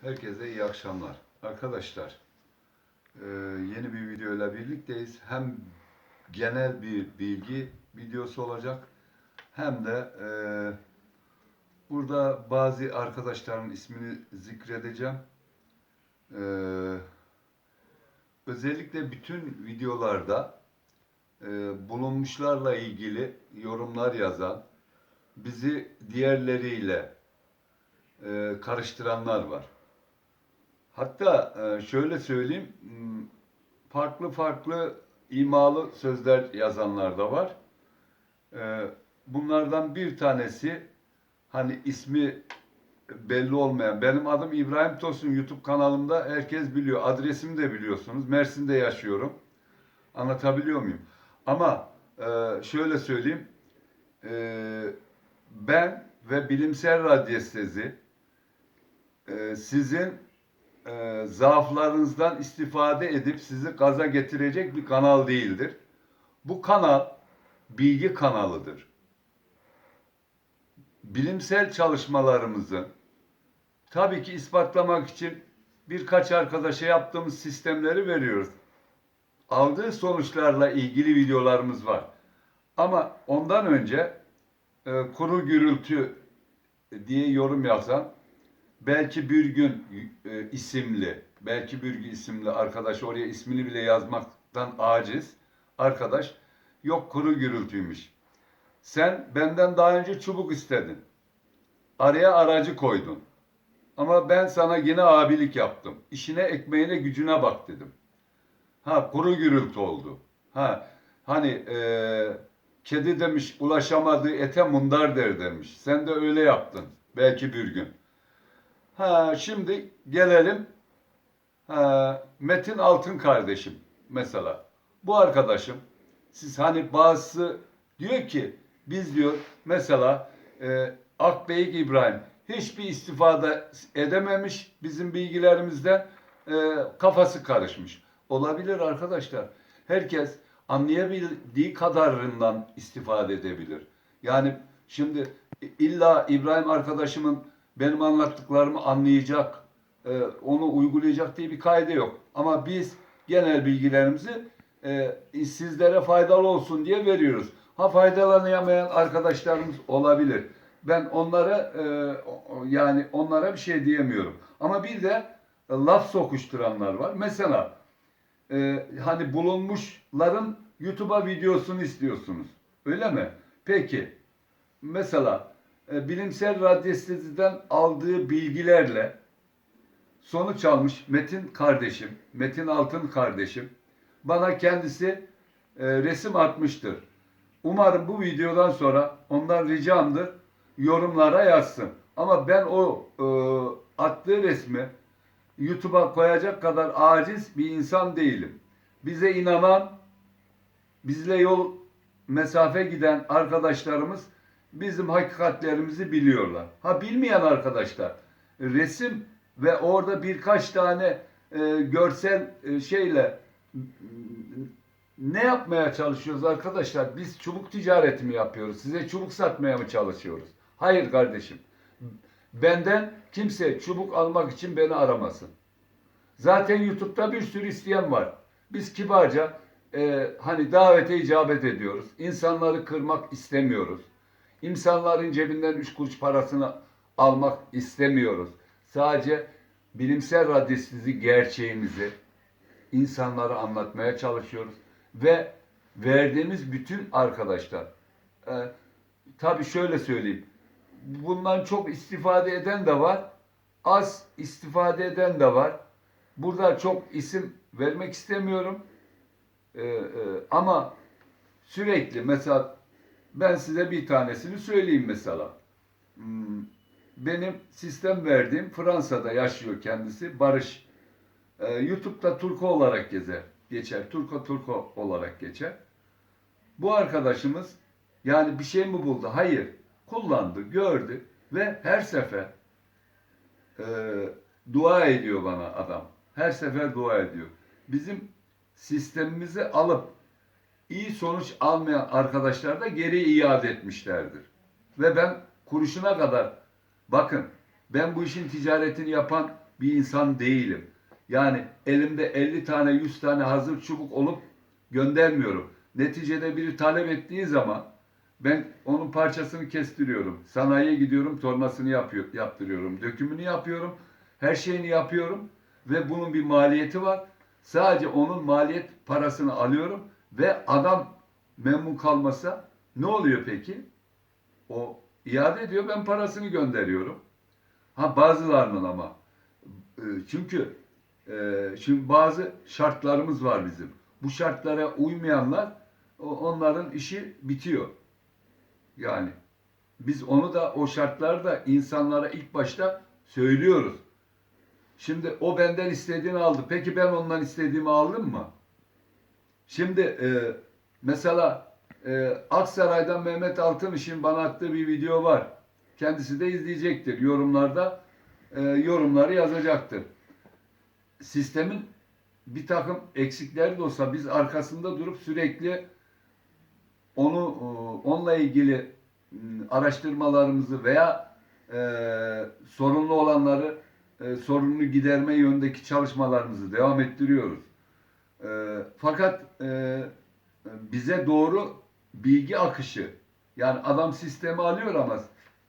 Herkese iyi akşamlar. Arkadaşlar, e, yeni bir videoyla birlikteyiz. Hem genel bir bilgi videosu olacak hem de e, burada bazı arkadaşların ismini zikredeceğim. E, özellikle bütün videolarda bulunmuşlarla ilgili yorumlar yazan, bizi diğerleriyle karıştıranlar var. Hatta e, şöyle söyleyeyim, m, farklı farklı imalı sözler yazanlar da var. E, Bunlardan bir tanesi, hani ismi belli olmayan, benim adım İbrahim Tosun YouTube kanalımda herkes biliyor. Adresimi de biliyorsunuz. Mersin'de yaşıyorum. Anlatabiliyor muyum? Ama e, şöyle söyleyeyim, ben ve bilimsel radyestezi sizin e, zaaflarınızdan istifade edip sizi gaza getirecek bir kanal değildir. Bu kanal bilgi kanalıdır. Bilimsel çalışmalarımızı tabii ki ispatlamak için birkaç arkadaşa yaptığımız sistemleri veriyoruz. Aldığı sonuçlarla ilgili videolarımız var. Ama ondan önce e, kuru gürültü diye yorum yazan belki bir gün e, isimli, belki bir gün isimli arkadaş oraya ismini bile yazmaktan aciz arkadaş yok kuru gürültüymüş. Sen benden daha önce çubuk istedin. Araya aracı koydun. Ama ben sana yine abilik yaptım. İşine, ekmeğine, gücüne bak dedim. Ha kuru gürültü oldu. Ha hani e, kedi demiş ulaşamadığı ete mundar der demiş. Sen de öyle yaptın. Belki bir gün. Ha şimdi gelelim ha, Metin Altın kardeşim mesela. Bu arkadaşım siz hani bazısı diyor ki biz diyor mesela e, Akbeyik İbrahim hiçbir istifade edememiş bizim bilgilerimizden e, kafası karışmış. Olabilir arkadaşlar. Herkes anlayabildiği kadarından istifade edebilir. Yani şimdi illa İbrahim arkadaşımın benim anlattıklarımı anlayacak, e, onu uygulayacak diye bir kaide yok. Ama biz genel bilgilerimizi e, sizlere faydalı olsun diye veriyoruz. Ha faydalanamayan arkadaşlarımız olabilir. Ben onlara e, yani onlara bir şey diyemiyorum. Ama bir de e, laf sokuşturanlar var. Mesela e, hani bulunmuşların YouTube'a videosunu istiyorsunuz. Öyle mi? Peki. Mesela e, bilimsel radyesteziden aldığı bilgilerle sonuç almış Metin kardeşim, Metin Altın kardeşim bana kendisi e, resim atmıştır. Umarım bu videodan sonra ondan ricamdır yorumlara yazsın. Ama ben o e, attığı resmi YouTube'a koyacak kadar aciz bir insan değilim. Bize inanan, bizle yol mesafe giden arkadaşlarımız bizim hakikatlerimizi biliyorlar. Ha bilmeyen arkadaşlar resim ve orada birkaç tane e, görsel e, şeyle ne yapmaya çalışıyoruz arkadaşlar? Biz çubuk ticareti mi yapıyoruz? Size çubuk satmaya mı çalışıyoruz? Hayır kardeşim. Benden kimse çubuk almak için beni aramasın. Zaten YouTube'da bir sürü isteyen var. Biz kibarca e, hani davete icabet ediyoruz. İnsanları kırmak istemiyoruz. İnsanların cebinden üç kuruş parasını almak istemiyoruz. Sadece bilimsel radyestezi gerçeğimizi insanlara anlatmaya çalışıyoruz. Ve verdiğimiz bütün arkadaşlar e, tabii şöyle söyleyeyim. Bundan çok istifade eden de var. Az istifade eden de var. Burada çok isim vermek istemiyorum. Ee, e, ama sürekli mesela ben size bir tanesini söyleyeyim mesela. Hmm, Benim sistem verdiğim Fransa'da yaşıyor kendisi Barış. Ee, YouTube'da Turko olarak gezer, geçer. Turko Turko olarak geçer. Bu arkadaşımız yani bir şey mi buldu? Hayır. Kullandı, gördü ve her sefer e, dua ediyor bana adam. Her sefer dua ediyor. Bizim sistemimizi alıp iyi sonuç almayan arkadaşlar da geri iade etmişlerdir. Ve ben kuruşuna kadar bakın ben bu işin ticaretini yapan bir insan değilim. Yani elimde 50 tane 100 tane hazır çubuk olup göndermiyorum. Neticede biri talep ettiği zaman ben onun parçasını kestiriyorum. Sanayiye gidiyorum, tornasını yapıyor, yaptırıyorum. Dökümünü yapıyorum. Her şeyini yapıyorum. Ve bunun bir maliyeti var. Sadece onun maliyet parasını alıyorum. Ve adam memnun kalmasa ne oluyor peki? O iade ediyor, ben parasını gönderiyorum. Ha bazılarının ama. E, Çünkü e, şimdi bazı şartlarımız var bizim. Bu şartlara uymayanlar onların işi bitiyor. Yani biz onu da o şartlarda insanlara ilk başta söylüyoruz. Şimdi o benden istediğini aldı. Peki ben ondan istediğimi aldım mı? Şimdi e, mesela e, Aksaray'dan Mehmet Altınış'ın bana attığı bir video var. Kendisi de izleyecektir. Yorumlarda e, yorumları yazacaktır. Sistemin bir takım eksikleri de olsa biz arkasında durup sürekli onu e, onunla ilgili m, araştırmalarımızı veya e, sorunlu olanları e, sorununu giderme yönündeki çalışmalarımızı devam ettiriyoruz. E, fakat e, bize doğru bilgi akışı yani adam sistemi alıyor ama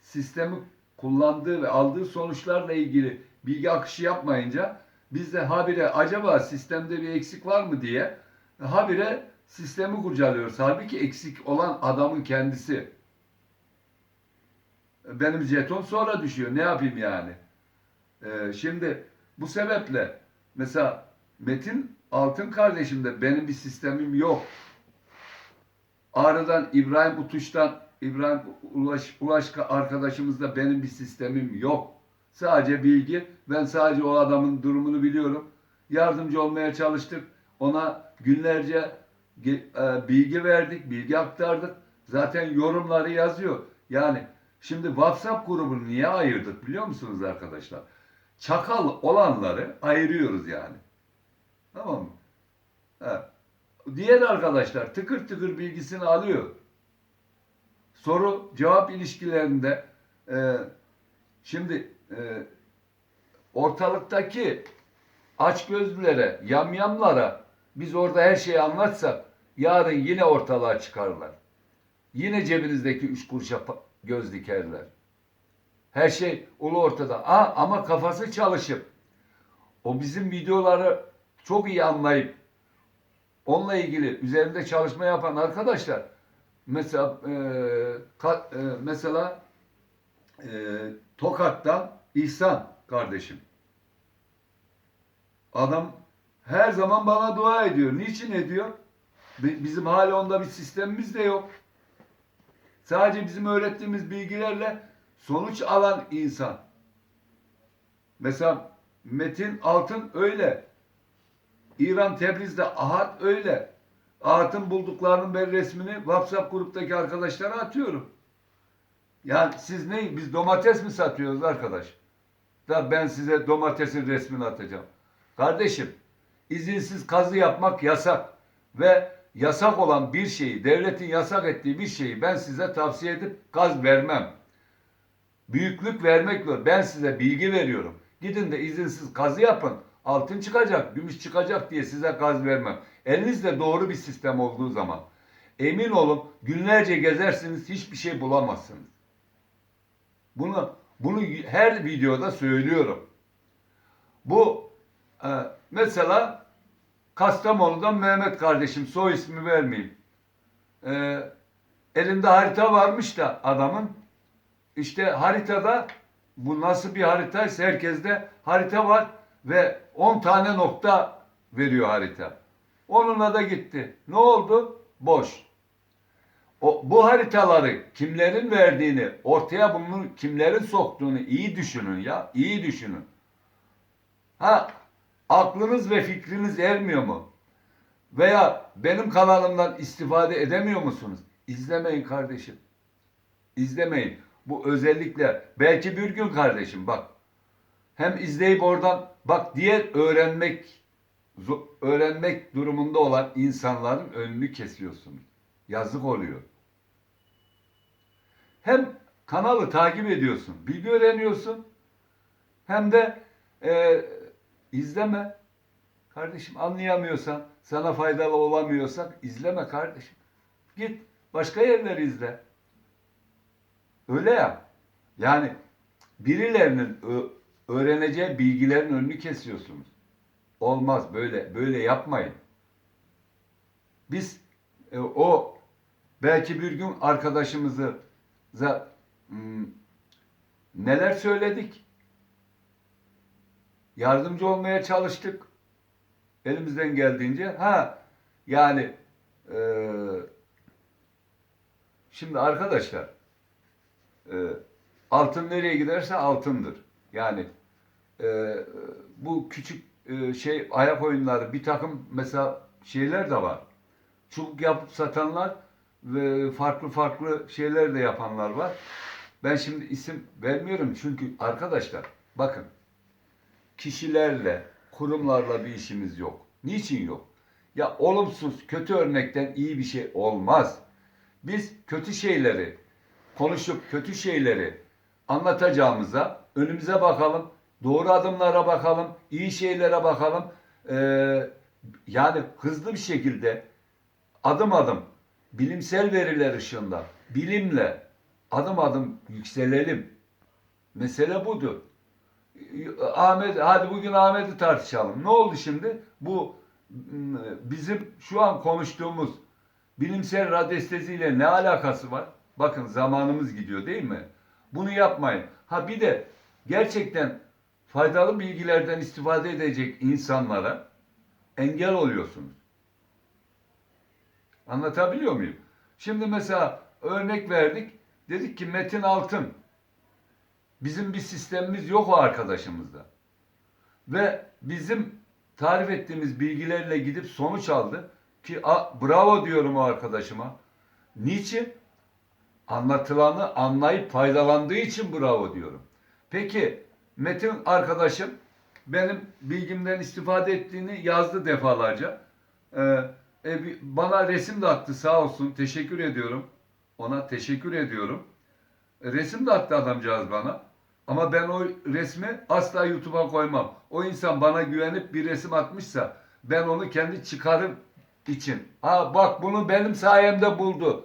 sistemi kullandığı ve aldığı sonuçlarla ilgili bilgi akışı yapmayınca biz de habire acaba sistemde bir eksik var mı diye habire sistemi kurcalıyoruz. Halbuki eksik olan adamın kendisi. Benim jeton sonra düşüyor. Ne yapayım yani? Ee, şimdi bu sebeple mesela Metin Altın kardeşimde benim bir sistemim yok. Ağrı'dan İbrahim Utuş'tan İbrahim Ulaş, Ulaş arkadaşımızda benim bir sistemim yok. Sadece bilgi. Ben sadece o adamın durumunu biliyorum. Yardımcı olmaya çalıştık. Ona günlerce e, bilgi verdik, bilgi aktardık. Zaten yorumları yazıyor. Yani şimdi WhatsApp grubunu niye ayırdık biliyor musunuz arkadaşlar? Çakal olanları ayırıyoruz yani. Tamam mı? Evet. Diğer arkadaşlar tıkır tıkır bilgisini alıyor. Soru cevap ilişkilerinde e, şimdi e, ortalıktaki açgözlülere, yamyamlara biz orada her şeyi anlatsak yarın yine ortalığa çıkarlar. Yine cebinizdeki üç kuruşa göz dikerler. Her şey ulu ortada. Aa, ama kafası çalışıp o bizim videoları çok iyi anlayıp onunla ilgili üzerinde çalışma yapan arkadaşlar mesela e, ka- e, mesela e, Tokat'tan İhsan kardeşim. Adam her zaman bana dua ediyor. Niçin ediyor? Bi- Bizim hala onda bir sistemimiz de yok. Sadece bizim öğrettiğimiz bilgilerle sonuç alan insan. Mesela Metin Altın öyle. İran Tebriz'de Ahat öyle. Ahat'ın bulduklarının ben resmini WhatsApp gruptaki arkadaşlara atıyorum. Yani siz ne? Biz domates mi satıyoruz arkadaş? Da ben size domatesin resmini atacağım. Kardeşim, izinsiz kazı yapmak yasak ve yasak olan bir şeyi, devletin yasak ettiği bir şeyi ben size tavsiye edip gaz vermem. Büyüklük vermek. Ben size bilgi veriyorum. Gidin de izinsiz kazı yapın. Altın çıkacak, gümüş çıkacak diye size gaz vermem. Elinizde doğru bir sistem olduğu zaman emin olun günlerce gezersiniz hiçbir şey bulamazsınız. Bunu bunu her videoda söylüyorum. Bu e, mesela Kastamonu'dan Mehmet kardeşim soy ismi vermeyeyim. E, elinde harita varmış da adamın işte haritada bu nasıl bir haritaysa herkeste harita var ve 10 tane nokta veriyor harita. Onunla da gitti. Ne oldu? Boş. O, bu haritaları kimlerin verdiğini, ortaya bunu kimlerin soktuğunu iyi düşünün ya. iyi düşünün. Ha, aklınız ve fikriniz ermiyor mu? Veya benim kanalımdan istifade edemiyor musunuz? İzlemeyin kardeşim. İzlemeyin. Bu özellikle belki bir gün kardeşim bak. Hem izleyip oradan bak diğer öğrenmek öğrenmek durumunda olan insanların önünü kesiyorsunuz. Yazık oluyor. Hem kanalı takip ediyorsun, bilgi öğreniyorsun. Hem de e, izleme. Kardeşim anlayamıyorsan, sana faydalı olamıyorsak izleme kardeşim. Git başka yerleri izle. Öyle ya. Yani birilerinin öğreneceği bilgilerin önünü kesiyorsunuz. Olmaz böyle böyle yapmayın. Biz e, o belki bir gün arkadaşımızı za- hmm, neler söyledik? Yardımcı olmaya çalıştık. Elimizden geldiğince. Ha yani e, şimdi arkadaşlar e, altın nereye giderse altındır. Yani e, bu küçük e, şey ayak oyunları bir takım mesela şeyler de var. Çubuk yapıp satanlar ve farklı farklı şeyler de yapanlar var. Ben şimdi isim vermiyorum çünkü arkadaşlar bakın kişilerle, kurumlarla bir işimiz yok. Niçin yok? Ya olumsuz, kötü örnekten iyi bir şey olmaz. Biz kötü şeyleri konuşup kötü şeyleri anlatacağımıza önümüze bakalım, doğru adımlara bakalım, iyi şeylere bakalım. Ee, yani hızlı bir şekilde adım adım bilimsel veriler ışığında bilimle adım adım yükselelim. Mesele budur. Ahmet hadi bugün Ahmet'i tartışalım. Ne oldu şimdi? Bu m, bizim şu an konuştuğumuz bilimsel radyesteziyle ne alakası var? Bakın zamanımız gidiyor değil mi? Bunu yapmayın. Ha bir de gerçekten faydalı bilgilerden istifade edecek insanlara engel oluyorsunuz. Anlatabiliyor muyum? Şimdi mesela örnek verdik. Dedik ki Metin Altın. Bizim bir sistemimiz yok o arkadaşımızda. Ve bizim tarif ettiğimiz bilgilerle gidip sonuç aldı. Ki a, bravo diyorum o arkadaşıma. Niçin? Anlatılanı anlayıp faydalandığı için bravo diyorum. Peki Metin arkadaşım benim bilgimden istifade ettiğini yazdı defalarca. Ee, e, bana resim de attı sağ olsun. Teşekkür ediyorum. Ona teşekkür ediyorum. E, Resim de attı adamcağız bana. Ama ben o resmi asla YouTube'a koymam. O insan bana güvenip bir resim atmışsa ben onu kendi çıkarım için. Ha bak bunu benim sayemde buldu.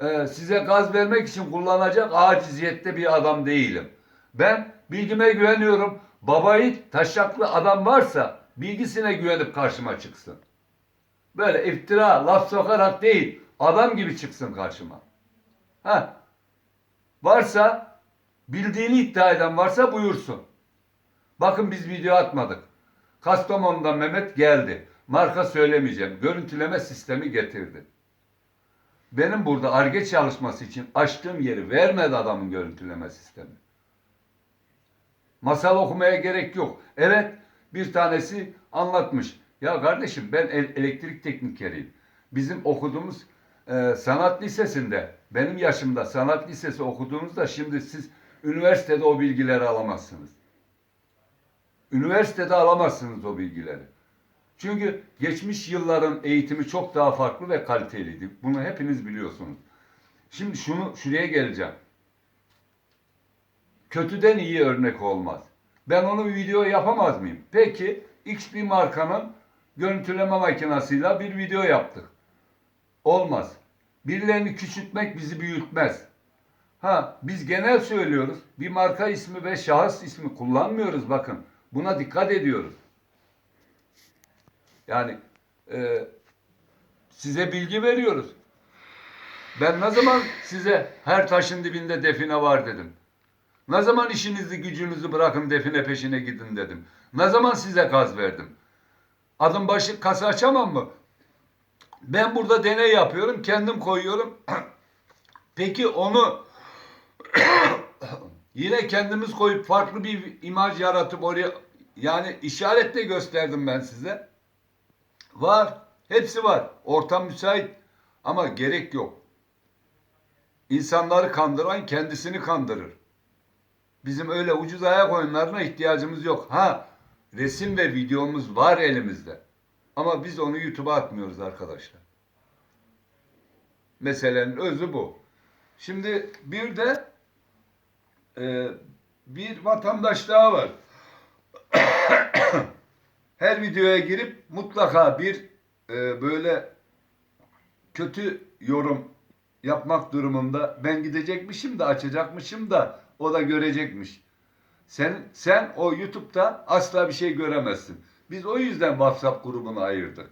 Ee, size gaz vermek için kullanacak aciziyette bir adam değilim. Ben bilgime güveniyorum. Babayı taşaklı adam varsa bilgisine güvenip karşıma çıksın. Böyle iftira, laf sokarak değil, adam gibi çıksın karşıma. Ha. Varsa bildiğini iddia eden varsa buyursun. Bakın biz video atmadık. Kastamonu'dan Mehmet geldi. Marka söylemeyeceğim. Görüntüleme sistemi getirdi. Benim burada arge çalışması için açtığım yeri vermedi adamın görüntüleme sistemi. Masal okumaya gerek yok. Evet bir tanesi anlatmış. Ya kardeşim ben el- elektrik teknikeriyim. Bizim okuduğumuz e, sanat lisesinde benim yaşımda sanat lisesi okuduğunuzda şimdi siz üniversitede o bilgileri alamazsınız. Üniversitede alamazsınız o bilgileri. Çünkü geçmiş yılların eğitimi çok daha farklı ve kaliteliydi. Bunu hepiniz biliyorsunuz. Şimdi şunu şuraya geleceğim. Kötüden iyi örnek olmaz. Ben onu video yapamaz mıyım? Peki X bir markanın görüntüleme makinasıyla bir video yaptık. Olmaz. Birilerini küçültmek bizi büyütmez. Ha biz genel söylüyoruz. Bir marka ismi ve şahıs ismi kullanmıyoruz bakın. Buna dikkat ediyoruz. Yani e, size bilgi veriyoruz. Ben ne zaman size her taşın dibinde define var dedim. Ne zaman işinizi gücünüzü bırakın define peşine gidin dedim. Ne zaman size gaz verdim. Adım başı kasa açamam mı? Ben burada deney yapıyorum, kendim koyuyorum. Peki onu yine kendimiz koyup farklı bir imaj yaratıp oraya yani işaretle gösterdim ben size. Var. Hepsi var. Ortam müsait. Ama gerek yok. İnsanları kandıran kendisini kandırır. Bizim öyle ucuz ayak oyunlarına ihtiyacımız yok. Ha resim ve videomuz var elimizde. Ama biz onu YouTube'a atmıyoruz arkadaşlar. Meselenin özü bu. Şimdi bir de e, bir vatandaş daha var. her videoya girip mutlaka bir e, böyle kötü yorum yapmak durumunda ben gidecekmişim de açacakmışım da o da görecekmiş. Sen sen o YouTube'da asla bir şey göremezsin. Biz o yüzden WhatsApp grubunu ayırdık.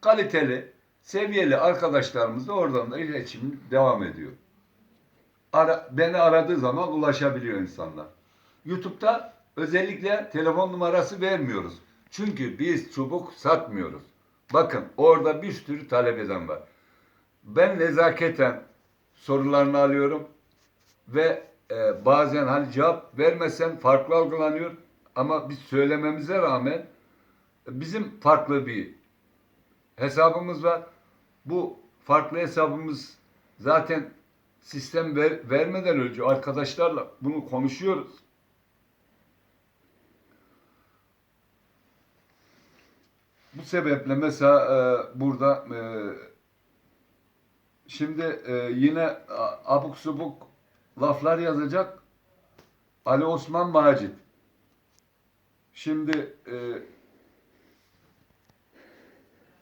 Kaliteli, seviyeli arkadaşlarımızla oradan da iletişim devam ediyor. Ara, beni aradığı zaman ulaşabiliyor insanlar. YouTube'da özellikle telefon numarası vermiyoruz. Çünkü biz çubuk satmıyoruz. Bakın orada bir sürü talep eden var. Ben nezaketen sorularını alıyorum ve e, bazen hani cevap vermesen farklı algılanıyor ama biz söylememize rağmen bizim farklı bir hesabımız var. Bu farklı hesabımız zaten sistem ver, vermeden önce arkadaşlarla bunu konuşuyoruz. Bu sebeple mesela e, burada e, şimdi e, yine abuk subuk laflar yazacak Ali Osman Macit. Şimdi e,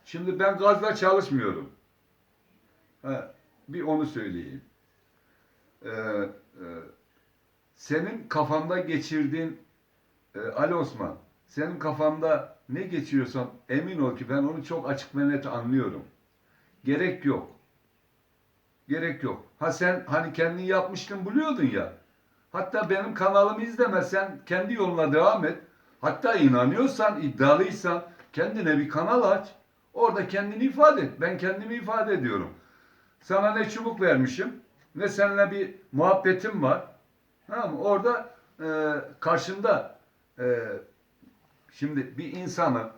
şimdi ben gazla çalışmıyorum. He, bir onu söyleyeyim. Ee, e, senin kafanda geçirdiğin e, Ali Osman, senin kafanda ne geçiriyorsan emin ol ki ben onu çok açık ve net anlıyorum. Gerek yok. Gerek yok. Ha sen hani kendin yapmıştın biliyordun ya. Hatta benim kanalımı izlemesen kendi yoluna devam et. Hatta inanıyorsan, iddialıysan kendine bir kanal aç. Orada kendini ifade et. Ben kendimi ifade ediyorum. Sana ne çubuk vermişim, ne seninle bir muhabbetim var. Tamam mı? Orada e, karşında e, şimdi bir insanı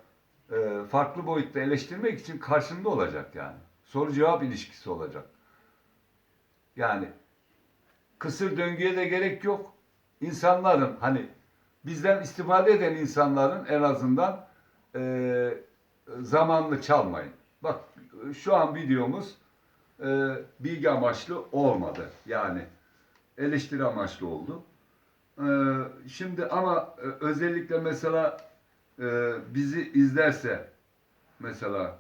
e, farklı boyutta eleştirmek için karşında olacak yani. Soru cevap ilişkisi olacak. Yani kısır döngüye de gerek yok. İnsanların hani bizden istifade eden insanların en azından e, zamanını çalmayın. Bak şu an videomuz e, bilgi amaçlı olmadı. Yani eleştiri amaçlı oldu. E, şimdi ama e, özellikle mesela e, bizi izlerse mesela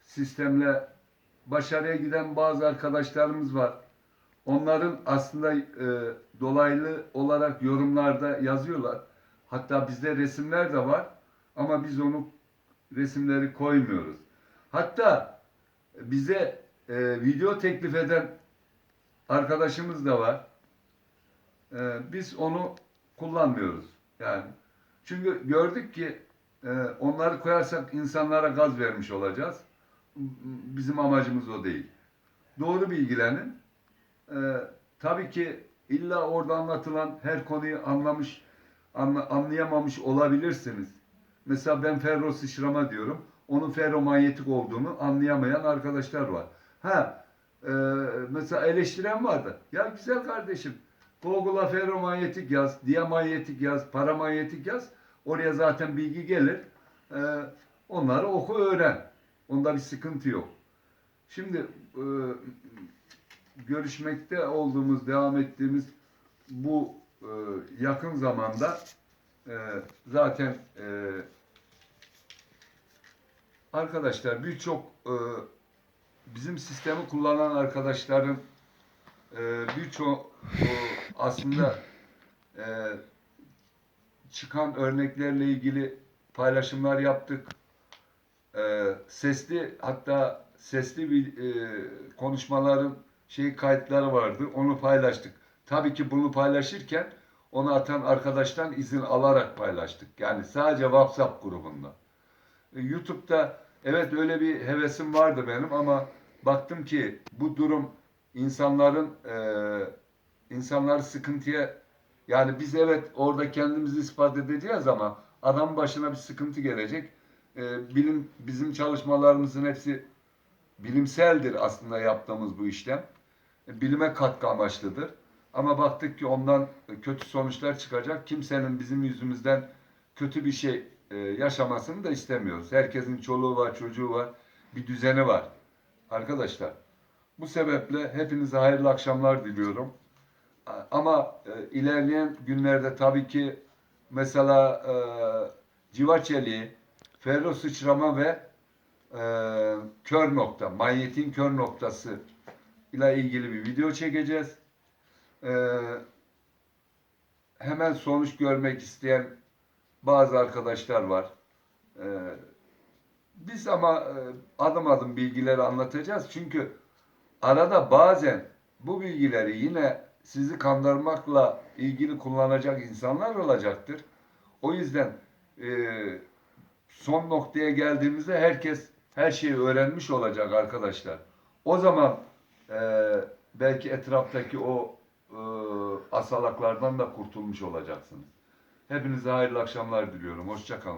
sistemle başarıya giden bazı arkadaşlarımız var. Onların aslında e, dolaylı olarak yorumlarda yazıyorlar. Hatta bizde resimler de var ama biz onu resimleri koymuyoruz. Hatta bize e, video teklif eden arkadaşımız da var. E, biz onu kullanmıyoruz. Yani çünkü gördük ki e, onları koyarsak insanlara gaz vermiş olacağız. Bizim amacımız o değil. Doğru bilgilenin. E, tabii ki illa orada anlatılan her konuyu anlamış, anla- anlayamamış olabilirsiniz. Mesela ben ferro sıçrama diyorum. Onun ferromanyetik olduğunu anlayamayan arkadaşlar var. Ha, e, mesela eleştiren vardı. Ya güzel kardeşim, Google'a ferromanyetik yaz, diamanyetik yaz, paramanyetik yaz. Oraya zaten bilgi gelir. E, onları oku öğren. Onda bir sıkıntı yok. Şimdi e, görüşmekte olduğumuz, devam ettiğimiz bu e, yakın zamanda e, zaten e, arkadaşlar birçok e, bizim sistemi kullanan arkadaşların e, birçok aslında e, çıkan örneklerle ilgili paylaşımlar yaptık. E, sesli hatta sesli bir e, konuşmaların şey kayıtları vardı. Onu paylaştık. Tabii ki bunu paylaşırken onu atan arkadaştan izin alarak paylaştık. Yani sadece WhatsApp grubunda. E, YouTube'da evet öyle bir hevesim vardı benim ama baktım ki bu durum insanların e, insanları sıkıntıya yani biz evet orada kendimizi ispat edeceğiz ama adam başına bir sıkıntı gelecek. E, bilim bizim çalışmalarımızın hepsi bilimseldir aslında yaptığımız bu işlem. E, bilime katkı amaçlıdır. Ama baktık ki ondan kötü sonuçlar çıkacak. Kimsenin bizim yüzümüzden kötü bir şey e, yaşamasını da istemiyoruz. Herkesin çoluğu var, çocuğu var, bir düzeni var. Arkadaşlar, bu sebeple hepinize hayırlı akşamlar diliyorum. Ama e, ilerleyen günlerde tabii ki mesela e, civa çeliği, ferro sıçrama ve e, kör nokta, manyetin kör noktası ile ilgili bir video çekeceğiz. E, hemen sonuç görmek isteyen bazı arkadaşlar var. E, biz ama e, adım adım bilgileri anlatacağız. Çünkü arada bazen bu bilgileri yine sizi kandırmakla ilgili kullanacak insanlar olacaktır. O yüzden e, son noktaya geldiğimizde herkes her şeyi öğrenmiş olacak arkadaşlar. O zaman e, belki etraftaki o e, asalaklardan da kurtulmuş olacaksınız. Hepinize hayırlı akşamlar diliyorum. Hoşçakalın.